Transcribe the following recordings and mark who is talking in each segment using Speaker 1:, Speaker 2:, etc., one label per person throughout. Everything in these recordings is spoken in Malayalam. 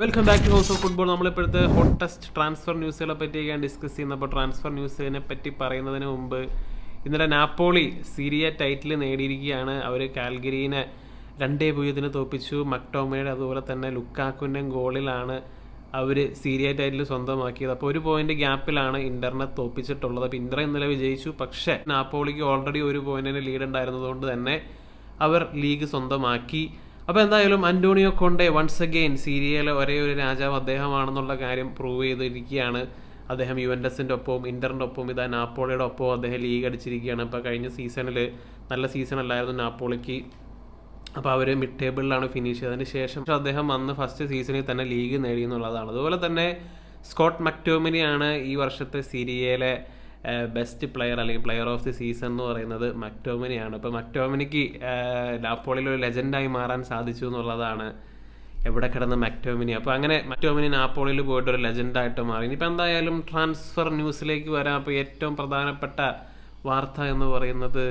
Speaker 1: Welcome back to House of Football നമ്മളിപ്പോഴത്തെ hottest transfer ന്യൂസുകളെ പറ്റിയൊക്കെയാണ് ഡിസ്കസ് ചെയ്യുന്നത് അപ്പോൾ ട്രാൻസ്ഫർ ന്യൂസിനെ പറ്റി പറയുന്നതിന് മുമ്പ് ഇന്നലെ നാപ്പോളി സീരിയ ടൈറ്റിൽ നേടിയിരിക്കുകയാണ്. അവർ കാൽഗരീനെ രണ്ടേ പൂജ്യത്തിന് തോപ്പിച്ചു. മക്ടോമയുടെ അതുപോലെ തന്നെ ലുക്കാക്കുവിന്റെ ഗോളിലാണ് അവർ സീരിയ ടൈറ്റിൽ സ്വന്തമാക്കിയത്. അപ്പോൾ ഒരു പോയിന്റ് ഗ്യാപ്പിലാണ് ഇന്ററിനെ തോപ്പിച്ചിട്ടുള്ളത്. അപ്പോൾ ഇന്റർ ഇന്നലെ വിജയിച്ചു. പക്ഷേ നാപ്പോളിക്ക് ഓൾറെഡി ഒരു പോയിന്റിന് ലീഡ് ഉണ്ടായിരുന്നതുകൊണ്ട് തന്നെ അവർ ലീഗ് സ്വന്തമാക്കി. അപ്പോൾ എന്തായാലും അന്റോണിയോ കൊണ്ടെ വൺസ് അഗെയിൻ സീരിയയിലെ ഒരേ ഒരു രാജാവ് അദ്ദേഹമാണെന്നുള്ള കാര്യം പ്രൂവ് ചെയ്തിരിക്കുകയാണ്. അദ്ദേഹം യുവൻഡസിന്റെ ഒപ്പവും ഇന്ററിന്റെ ഒപ്പവും ഇതാ നാപ്പോളിയുടെ ഒപ്പവും അദ്ദേഹം ലീഗ് അടിച്ചിരിക്കുകയാണ്. അപ്പോൾ കഴിഞ്ഞ സീസണിൽ നല്ല സീസൺ അല്ലായിരുന്നു നാപ്പോളിക്ക്. അപ്പോൾ അവർ മിഡ് ടേബിളിലാണ് ഫിനിഷ് ചെയ്തതിന് ശേഷം അദ്ദേഹം അന്ന് ഫസ്റ്റ് സീസണിൽ തന്നെ ലീഗ് നേടി എന്നുള്ളതാണ്. അതുപോലെ തന്നെ സ്കോട്ട് മക്ടോമിനിയാണ് ഈ വർഷത്തെ സീരിയയിലെ ബെസ്റ്റ് പ്ലെയർ അല്ലെങ്കിൽ പ്ലെയർ ഓഫ് ദി സീസൺ എന്ന് പറയുന്നത് മക്ടോമിനിയാണ് അപ്പോൾ മക്ടോമിനിക്ക് ലാപ്പോളിൽ ഒരു ലെജൻഡായി മാറാൻ സാധിച്ചു എന്നുള്ളതാണ് എവിടെ കിടന്ന മക്ടോമിനി അപ്പോൾ അങ്ങനെ മക്ടോമിനി നാപ്പോളിൽ പോയിട്ട് ഒരു ലെജൻഡായിട്ട് മാറി. ഇനിയിപ്പോൾ എന്തായാലും ട്രാൻസ്ഫർ ന്യൂസിലേക്ക് വരാം. അപ്പോൾ ഏറ്റവും പ്രധാനപ്പെട്ട വാർത്ത എന്ന് പറയുന്നത്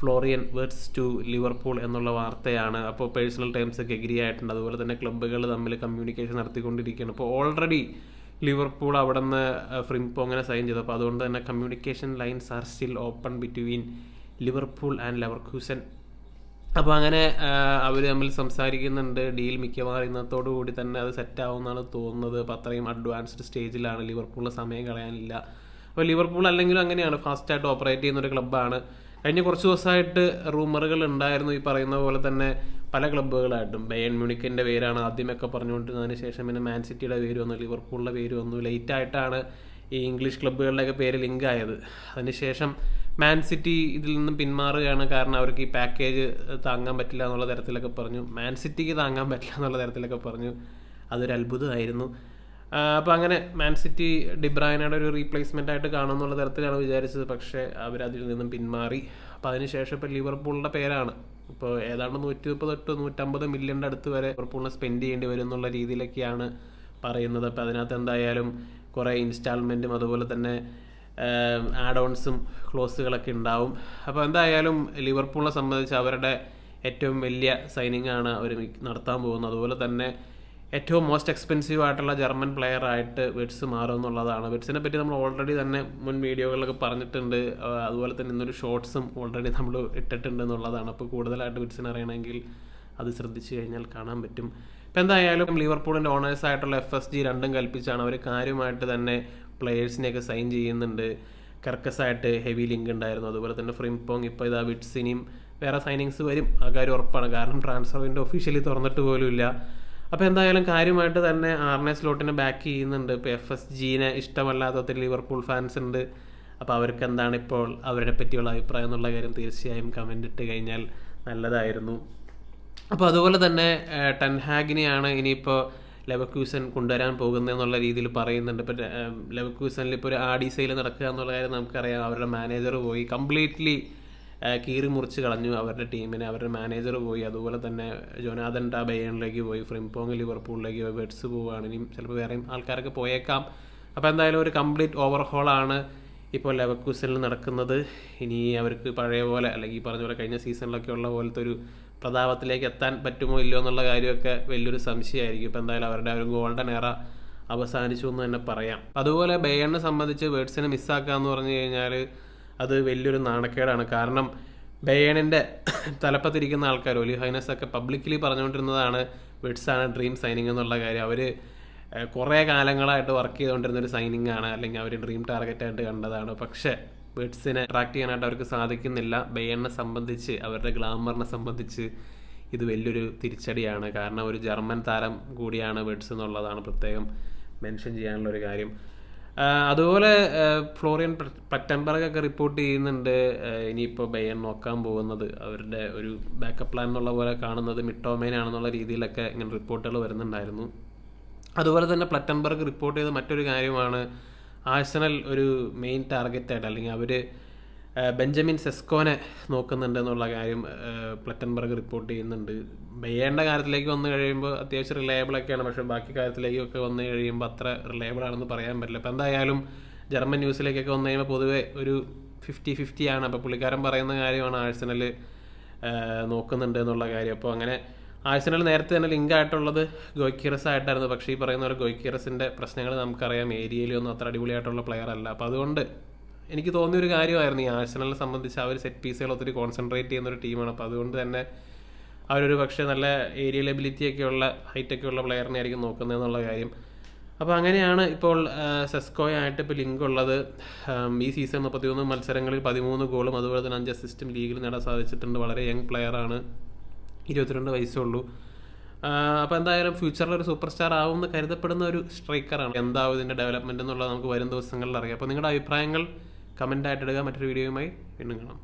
Speaker 1: ഫ്ലോറിയൻ വേർഡ്സ് ടു ലിവർപൂൾ എന്നുള്ള വാർത്തയാണ്. അപ്പോൾ പേഴ്സണൽ ടേംസ് ഒക്കെ എഗ്രി ആയിട്ടുണ്ട് അതുപോലെ തന്നെ ക്ലബ്ബുകൾ തമ്മിൽ കമ്മ്യൂണിക്കേഷൻ നടത്തിക്കൊണ്ടിരിക്കുകയാണ്. അപ്പോൾ ഓൾറെഡി ലിവർപൂൾ അവിടെ നിന്ന് ഫ്രിംപോ അങ്ങനെ സൈൻ ചെയ്തു. അപ്പോൾ അതുകൊണ്ട് തന്നെ communication lines are still open between Liverpool and Leverkusen അപ്പോൾ അങ്ങനെ അവർ തമ്മിൽ സംസാരിക്കുന്നുണ്ട്. ഡീൽ മിക്കവാറും ഇന്നത്തോടു കൂടി തന്നെ അത് സെറ്റ് ആവുമെന്നാണ് തോന്നുന്നത്. അപ്പോൾ അത്രയും അഡ്വാൻസ്ഡ് സ്റ്റേജിലാണ് ലിവർപൂളിൽ സമയം കളയാനില്ല. അപ്പോൾ ലിവർപൂൾ അല്ലെങ്കിലും അങ്ങനെയാണ്. ഫാസ്റ്റായിട്ട് ഓപ്പറേറ്റ് ചെയ്യുന്ന ഒരു ക്ലബ്ബാണ് കഴിഞ്ഞ കുറച്ച് ദിവസമായിട്ട് റൂമറുകൾ ഉണ്ടായിരുന്നു ഈ പറയുന്ന പോലെ തന്നെ പല ക്ലബ്ബുകളായിട്ടും. ബയൺ മ്യൂണിക്കിന്റെ പേരാണ് ആദ്യമൊക്കെ പറഞ്ഞുകൊണ്ടിരുന്നതിന് ശേഷം പിന്നെ മാൻ സിറ്റിയുടെ പേര് വന്നു ലിവർപൂളിന്റെ പേര് വന്നു ലേറ്റ് ആയിട്ടാണ് ഈ ഇംഗ്ലീഷ് ക്ലബ്ബുകളുടെയൊക്കെ പേര് ലിങ്ക് ആയത്. അതിനുശേഷം മാൻ സിറ്റി ഇതിൽ നിന്നും പിന്മാറുകയാണ് കാരണം അവർക്ക് ഈ പാക്കേജ് താങ്ങാൻ പറ്റില്ല എന്നുള്ള തരത്തിലൊക്കെ പറഞ്ഞു. മാൻ സിറ്റിക്ക് താങ്ങാൻ പറ്റില്ല എന്നുള്ള തരത്തിലൊക്കെ പറഞ്ഞു. അതൊരു അത്ഭുതമായിരുന്നു അപ്പോൾ അങ്ങനെ മാൻ സിറ്റി ഡിബ്രായനയുടെ ഒരു റീപ്ലേസ്മെന്റ് ആയിട്ട് കാണുമെന്നുള്ള തരത്തിലാണ് വിചാരിച്ചത്. പക്ഷേ അവർ അതിൽ നിന്നും പിന്മാറി. അപ്പോൾ അതിനുശേഷം ഇപ്പോൾ ലിവർപൂളിന്റെ പേരാണ്. ഇപ്പോൾ ഏതാണ്ട് നൂറ്റി മുപ്പത് തൊട്ട് നൂറ്റമ്പത് മില്യന്റെ അടുത്ത് വരെ ലിവർപൂളിനെ സ്പെൻഡ് ചെയ്യേണ്ടി വരും എന്നുള്ള രീതിയിലൊക്കെയാണ് പറയുന്നത്. അപ്പോൾ അതിനകത്ത് എന്തായാലും കുറേ ഇൻസ്റ്റാൾമെന്റും അതുപോലെ തന്നെ ആഡ് ഓൺസും ക്ലോസുകളൊക്കെ ഉണ്ടാവും. അപ്പോൾ എന്തായാലും ലിവർപൂളിനെ സംബന്ധിച്ച് അവരുടെ ഏറ്റവും വലിയ സൈനിങ് ആണ് അവർ നടത്താൻ പോകുന്നത്. അതുപോലെ തന്നെ ഏറ്റവും മോസ്റ്റ് എക്സ്പെൻസീവ് ആയിട്ടുള്ള ജർമ്മൻ പ്ലെയർ ആയിട്ട് വെറ്റ്സ് മാറും എന്നുള്ളതാണ്. വെറ്റ്സിനെ പറ്റി നമ്മൾ ഓൾറെഡി തന്നെ മുൻ വീഡിയോകളിലൊക്കെ പറഞ്ഞിട്ടുണ്ട്. അതുപോലെ തന്നെ ഇന്നൊരു ഷോർട്സും ഓൾറെഡി നമ്മൾ ഇട്ടിട്ടുണ്ട് എന്നുള്ളതാണ്. അപ്പോൾ കൂടുതലായിട്ട് വെറ്റ്സിനെ അറിയണമെങ്കിൽ അത് ശ്രദ്ധിച്ചു കഴിഞ്ഞാൽ കാണാൻ പറ്റും. ഇപ്പം എന്തായാലും ലിവർപൂളിന്റെ ഓണേഴ്സ് ആയിട്ടുള്ള എഫ് എസ് ജി രണ്ടും കൽപ്പിച്ചാണ്. അവർ കാര്യമായിട്ട് തന്നെ പ്ലെയേഴ്സിനെയൊക്കെ സൈൻ ചെയ്യുന്നുണ്ട്. കർക്കസായിട്ട് ഹെവി ലിങ്ക് ഉണ്ടായിരുന്നു. അതുപോലെ തന്നെ ഫ്രിംപോങ് ഇപ്പോൾ ഇതാ വിറ്റ്സിനെയും വേറെ സൈനിങ്സ് വരും. ആ കാര്യം ഉറപ്പാണ്. കാരണം ട്രാൻസ്ഫർ വിൻഡോ ഒഫീഷ്യലി തുറന്നിട്ട് പോലുമില്ല അപ്പോൾ എന്തായാലും കാര്യമായിട്ട് തന്നെ ആർനെ സ്ലോട്ടിനെ ബാക്ക് ചെയ്യുന്നുണ്ട്. ഇപ്പോൾ എഫ് എസ് ജീനെ ഇഷ്ടമല്ലാത്ത ലിവർപൂൾ ഫാൻസ് ഉണ്ട്. അപ്പോൾ അവർക്ക് എന്താണ് ഇപ്പോൾ അവരെ പറ്റിയുള്ള അഭിപ്രായം എന്നുള്ള കാര്യം തീർച്ചയായും കമന്റ് ഇട്ട് കഴിഞ്ഞാൽ നല്ലതായിരുന്നു. അപ്പോൾ അതുപോലെ തന്നെ ടെൻഹാഗിനെയാണ് ഇനിയിപ്പോൾ ലെവക്യൂസൻ കൊണ്ടുവരാൻ പോകുന്നത് എന്നുള്ള രീതിയിൽ പറയുന്നുണ്ട്. ഇപ്പോൾ ലെവക്യൂസനിൽ ഇപ്പോൾ ഒരു ആഡി സെയിൽ നടക്കുക എന്നുള്ള കാര്യം നമുക്കറിയാം. അവരുടെ മാനേജർ പോയി. കംപ്ലീറ്റ്ലി കീറി മുറിച്ച് കളഞ്ഞു അവരുടെ ടീമിനെ. അവരുടെ മാനേജർ പോയി. അതുപോലെ തന്നെ ജോനാഥൻ ടാ ബയണിലേക്ക് പോയി. ഫ്രിംപോങ് ലിവർപൂളിലേക്ക് പോയി. വെഡ്സ് പോവുകയാണ്. ഇനിയും ചിലപ്പോൾ വേറെയും ആൾക്കാരൊക്കെ പോയേക്കാം. അപ്പോൾ എന്തായാലും ഒരു കംപ്ലീറ്റ് ഓവർഹോളാണ് ഇപ്പോൾ ലെവക്കൂസിൽ നടക്കുന്നത്. ഇനി അവർക്ക് പഴയ പോലെ അല്ലെങ്കിൽ പറഞ്ഞ പോലെ കഴിഞ്ഞ സീസണിലൊക്കെ ഉള്ള പോലത്തെ ഒരു പ്രതാപത്തിലേക്ക് എത്താൻ പറ്റുമോ ഇല്ലയോ എന്നുള്ള കാര്യമൊക്കെ വലിയൊരു സംശയമായിരിക്കും. ഇപ്പോൾ എന്തായാലും അവരുടെ ഒരു ഗോൾഡൻ എറ അവസാനിച്ചു എന്ന് തന്നെ പറയാം. അതുപോലെ ബേയണിനെ സംബന്ധിച്ച് വേർഡ്സിനെ മിസ്സാക്കുക എന്ന് പറഞ്ഞു കഴിഞ്ഞാൽ അത് വലിയൊരു നാണക്കേടാണ്. കാരണം ബേണിന്റെ തലപ്പത്തിരിക്കുന്ന ആൾക്കാർ ഒലി ഹൈനസ് ഒക്കെ പബ്ലിക്കലി പറഞ്ഞുകൊണ്ടിരുന്നതാണ് ആണ് ഡ്രീം സൈനിങ് എന്നുള്ള കാര്യം. അവർ കുറേ കാലങ്ങളായിട്ട് വർക്ക് ചെയ്തുകൊണ്ടിരുന്ന ഒരു സൈനിങ് ആണ്. അല്ലെങ്കിൽ അവർ ഡ്രീം ടാർഗറ്റായിട്ട് കണ്ടതാണ്. പക്ഷേ ബേഡ്സിനെ അട്രാക്ട് ചെയ്യാനായിട്ട് അവർക്ക് സാധിക്കുന്നില്ല. ബേണിനെ സംബന്ധിച്ച് അവരുടെ ഗ്ലാമറിനെ സംബന്ധിച്ച് ഇത് വലിയൊരു തിരിച്ചടിയാണ്. കാരണം ഒരു ജർമ്മൻ താരം കൂടിയാണ് ബേഡ്സ് എന്നുള്ളതാണ് പ്രത്യേകം മെൻഷൻ ചെയ്യാനുള്ള ഒരു കാര്യം. അതുപോലെ ഫ്ലോറിയൻ പറ്റംബർഗ് ഒക്കെ റിപ്പോർട്ട് ചെയ്യുന്നുണ്ട്. ഇനിയിപ്പോൾ ബയ്യൻ നോക്കാൻ പോകുന്നത്. അവരുടെ ഒരു ബാക്കപ്പ് പ്ലാൻ എന്നുള്ള പോലെ കാണുന്നത് മിട്ടോമേനാണെന്നുള്ള രീതിയിലൊക്കെ ഇങ്ങനെ റിപ്പോർട്ടുകൾ വരുന്നുണ്ടായിരുന്നു. അതുപോലെ തന്നെ പ്ലറ്റംബർഗ് റിപ്പോർട്ട് ചെയ്ത മറ്റൊരു കാര്യമാണ് ആഴ്സണൽ ഒരു മെയിൻ ടാർഗറ്റായിട്ട് അല്ലെങ്കിൽ അവർ ബെഞ്ചമിൻ സെസ്കോനെ നോക്കുന്നുണ്ട് എന്നുള്ള കാര്യം പ്ലറ്റൻബർഗ് റിപ്പോർട്ട് ചെയ്യുന്നുണ്ട്. ബെയ്യേണ്ട കാര്യത്തിലേക്ക് വന്നു കഴിയുമ്പോൾ അത്യാവശ്യം റിലയബിളൊക്കെയാണ് പക്ഷേ ബാക്കി കാര്യത്തിലേക്കൊക്കെ വന്നു കഴിയുമ്പോൾ അത്ര റിലയബിൾ ആണെന്ന് പറയാൻ പറ്റില്ല. അപ്പോൾ എന്തായാലും ജർമ്മൻ ന്യൂസിലേക്കൊക്കെ വന്നു കഴിയുമ്പോൾ പൊതുവെ ഒരു ഫിഫ്റ്റി ഫിഫ്റ്റി ആണ്. അപ്പോൾ പുള്ളിക്കാരൻ പറയുന്ന കാര്യമാണ് ആഴ്സണൽ നോക്കുന്നുണ്ട് എന്നുള്ള കാര്യം. അപ്പോൾ അങ്ങനെ ആഴ്സണൽ നേരത്തെ തന്നെ ലിങ്ക് ആയിട്ടുള്ളത് ഗോയ്ക്കിറസ് ആയിട്ടായിരുന്നു. പക്ഷേ ഈ പറയുന്ന ഒരു ഗോയ്ക്കിറസിന്റെ പ്രശ്നങ്ങൾ നമുക്കറിയാം. ഏരിയയിലൊന്നും അത്ര അടിപൊളിയായിട്ടുള്ള പ്ലെയർ അല്ല. അപ്പോൾ അതുകൊണ്ട് എനിക്ക് തോന്നിയ ഒരു കാര്യമായിരുന്നു ഈ ആഴ്സണലിനെ സംബന്ധിച്ച് അവർ സെറ്റ് പീസുകൾ ഒത്തിരി കോൺസെൻട്രേറ്റ് ചെയ്യുന്ന ഒരു ടീമാണ് അപ്പോൾ അതുകൊണ്ട് തന്നെ അവരൊരു പക്ഷേ നല്ല ഏരിയൽ ലബിലിറ്റി ഒക്കെ ഉള്ള ഹൈറ്റ് ഒക്കെ ഉള്ള പ്ലെയറിനെ ആയിരിക്കും നോക്കുന്നത് എന്നുള്ള കാര്യം. അപ്പോൾ അങ്ങനെയാണ് ഇപ്പോൾ സെസ്കോയ ആയിട്ട് ഇപ്പോൾ ലിങ്ക് ഉള്ളത്. ഈ സീസൺ മുപ്പത്തിമൂന്ന് മത്സരങ്ങളിൽ പതിമൂന്ന് ഗോളും അതുപോലെ തന്നെ അഞ്ച് അസിസ്റ്റും ലീഗിൽ നേടാൻ സാധിച്ചിട്ടുണ്ട്. വളരെ യങ് പ്ലെയറാണ് ഇരുപത്തിരണ്ട് വയസ്സേ ഉള്ളൂ. അപ്പോൾ എന്തായാലും ഫ്യൂച്ചറിൽ ഒരു സൂപ്പർ സ്റ്റാർ ആവും എന്ന് കരുതപ്പെടുന്ന ഒരു സ്ട്രൈക്കറാണ് എന്താവും ഇതിന്റെ ഡെവലപ്മെന്റ് എന്നുള്ളത് നമുക്ക് വരും ദിവസങ്ങളിൽ അറിയാം. അപ്പോൾ നിങ്ങളുടെ അഭിപ്രായങ്ങൾ കമന്റ് ആയിട്ട് മറ്റൊരു വീഡിയോയുമായി വീണ്ടും കാണാം.